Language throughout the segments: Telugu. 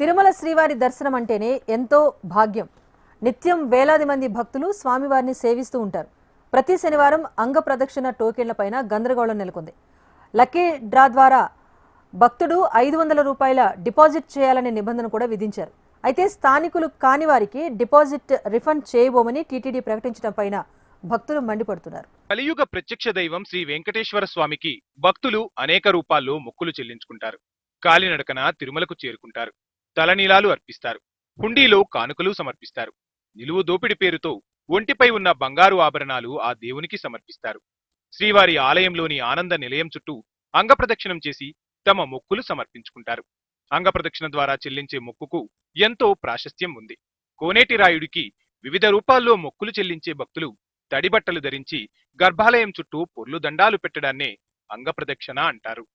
తిరుమల శ్రీవారి దర్శనం అంటేనే ఎంతో భాగ్యం. నిత్యం వేలాది మంది భక్తులు స్వామివారిని సేవిస్తూ ఉంటారు. ప్రతి శనివారం అంగ ప్రదక్షిణ టోకెన్లపైన గందరగోళం నెలకొంది. లక్కీ డ్రా ద్వారా భక్తుడు ఐదు వందల రూపాయల డిపాజిట్ చేయాలనే నిబంధన కూడా విధించారు. అయితే స్థానికులు కాని వారికి డిపాజిట్ రిఫండ్ చేయబోమని టీటీడీ ప్రకటించడం పైన భక్తులు మండిపడుతున్నారు. కలియుగ ప్రత్యక్ష దైవం శ్రీ వెంకటేశ్వర స్వామికి భక్తులు అనేక రూపాల్లో మొక్కులు చెల్లించుకుంటారు. కాలినడకన తిరుమలకు చేరుకుంటారు. తలనీలాలు అర్పిస్తారు. హుండీలో కానుకలు సమర్పిస్తారు. నిలువు దోపిడి పేరుతో ఒంటిపై ఉన్న బంగారు ఆభరణాలు ఆ దేవునికి సమర్పిస్తారు. శ్రీవారి ఆలయంలోని ఆనంద నిలయం చుట్టూ అంగప్రదక్షిణం చేసి తమ మొక్కులు సమర్పించుకుంటారు. అంగప్రదక్షిణ ద్వారా చెల్లించే మొక్కుకు ఎంతో ప్రాశస్త్యం ఉంది. కోనేటి రాయుడికి వివిధ రూపాల్లో మొక్కులు చెల్లించే భక్తులు తడిబట్టలు ధరించి గర్భాలయం చుట్టూ పొర్లు దండాలు పెట్టడాన్నే అంగప్రదక్షిణ అంటారు.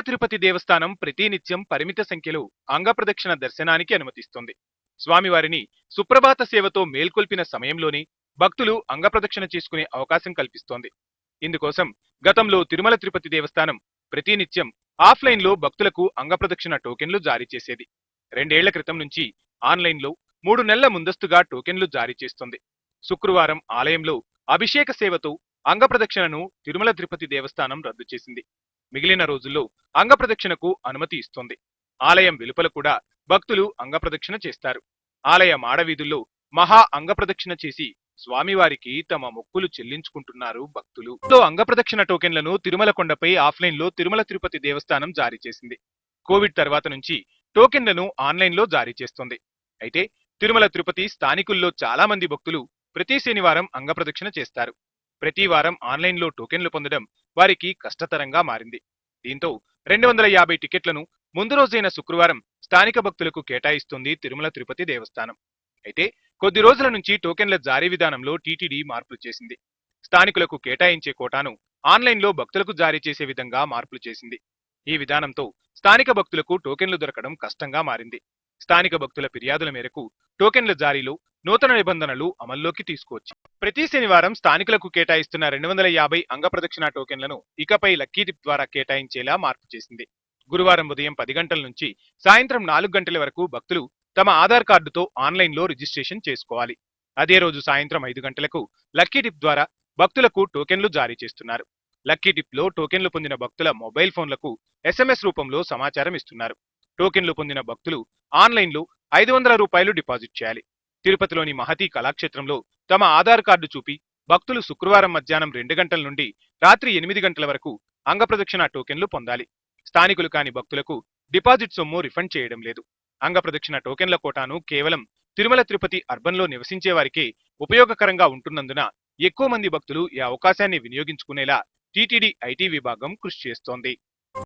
తిరుపతి దేవస్థానం ప్రతినిత్యం పరిమిత సంఖ్యలో అంగప్రదక్షిణ దర్శనానికి అనుమతిస్తుంది. స్వామివారిని సుప్రభాత సేవతో మేల్కొల్పిన సమయంలోనే భక్తులు అంగప్రదక్షిణ చేసుకునే అవకాశం కల్పిస్తోంది. ఇందుకోసం గతంలో తిరుమల తిరుపతి దేవస్థానం ప్రతినిత్యం ఆఫ్లైన్లో భక్తులకు అంగప్రదక్షిణ టోకెన్లు జారీ చేసేది. రెండేళ్ళ క్రితం నుంచి ఆన్లైన్లో మూడు నెలల ముందస్తుగా టోకెన్లు జారీ చేస్తుంది. శుక్రవారం ఆలయంలో అభిషేక సేవతో అంగప్రదక్షిణను తిరుమల తిరుపతి దేవస్థానం రద్దు చేసింది. మిగిలిన రోజుల్లో అంగప్రదక్షిణకు అనుమతి ఇస్తోంది. ఆలయం వెలుపల కూడా భక్తులు అంగప్రదక్షిణ చేస్తారు. ఆలయ మాడవీధుల్లో మహా అంగప్రదక్షిణ చేసి స్వామివారికి తమ మొక్కులు చెల్లించుకుంటున్నారు భక్తులు. అంగప్రదక్షిణ టోకెన్లను తిరుమల కొండపై ఆఫ్లైన్ తిరుమల తిరుపతి దేవస్థానం జారీ చేసింది. కోవిడ్ తర్వాత నుంచి టోకెన్లను ఆన్లైన్లో జారీ చేస్తుంది. అయితే తిరుమల తిరుపతి స్థానికుల్లో చాలా మంది భక్తులు ప్రతి శనివారం అంగప్రదక్షిణ చేస్తారు. ప్రతి వారం ఆన్లైన్లో టోకెన్లు పొందడం వారికి కష్టతరంగా మారింది. దీంతో రెండు వందల యాభై టికెట్లను ముందు రోజైన శుక్రవారం స్థానిక భక్తులకు కేటాయిస్తుంది తిరుమల తిరుపతి దేవస్థానం. అయితే కొద్ది రోజుల నుంచి టోకెన్ల జారీ విధానంలో టీటీడీ మార్పులు చేసింది. స్థానికులకు కేటాయించే కోటాను ఆన్లైన్లో భక్తులకు జారీ చేసే విధంగా మార్పులు చేసింది. ఈ విధానంతో స్థానిక భక్తులకు టోకెన్లు దొరకడం కష్టంగా మారింది. స్థానిక భక్తుల ఫిర్యాదుల మేరకు టోకెన్ల జారీలో నూతన నిబంధనలు అమల్లోకి తీసుకువచ్చి ప్రతి శనివారం స్థానికులకు కేటాయిస్తున్న రెండు వందల యాభై అంగప్రదక్షిణ టోకెన్లను ఇకపై లక్కీ టిప్ ద్వారా కేటాయించేలా మార్పు చేసింది. గురువారం ఉదయం పది గంటల నుంచి సాయంత్రం నాలుగు గంటల వరకు భక్తులు తమ ఆధార్ కార్డుతో ఆన్లైన్లో రిజిస్ట్రేషన్ చేసుకోవాలి. అదే రోజు సాయంత్రం ఐదు గంటలకు లక్కీ టిప్ ద్వారా భక్తులకు టోకెన్లు జారీ చేస్తున్నారు. లక్కీ టిప్లో టోకెన్లు పొందిన భక్తుల మొబైల్ ఫోన్లకు ఎస్ఎంఎస్ రూపంలో సమాచారం ఇస్తున్నారు. టోకెన్లు పొందిన భక్తులు ఆన్లైన్లో ఐదు వందల రూపాయలు డిపాజిట్ చేయాలి. తిరుపతిలోని మహతి కళాక్షేత్రంలో తమ ఆధార్ కార్డు చూపి భక్తులు శుక్రవారం మధ్యాహ్నం రెండు గంటల నుండి రాత్రి ఎనిమిది గంటల వరకు అంగప్రదక్షిణ టోకెన్లు పొందాలి. స్థానికులు కాని భక్తులకు డిపాజిట్ సొమ్ము రిఫండ్ చేయడం లేదు. అంగప్రదక్షిణ టోకెన్ల కోటాను కేవలం తిరుమల తిరుపతి అర్బన్లో నివసించే వారికే ఉపయోగకరంగా ఉంటున్నందున ఎక్కువ మంది భక్తులు ఈ అవకాశాన్ని వినియోగించుకునేలా టీటీడీ ఐటీ విభాగం కృషి చేస్తోంది.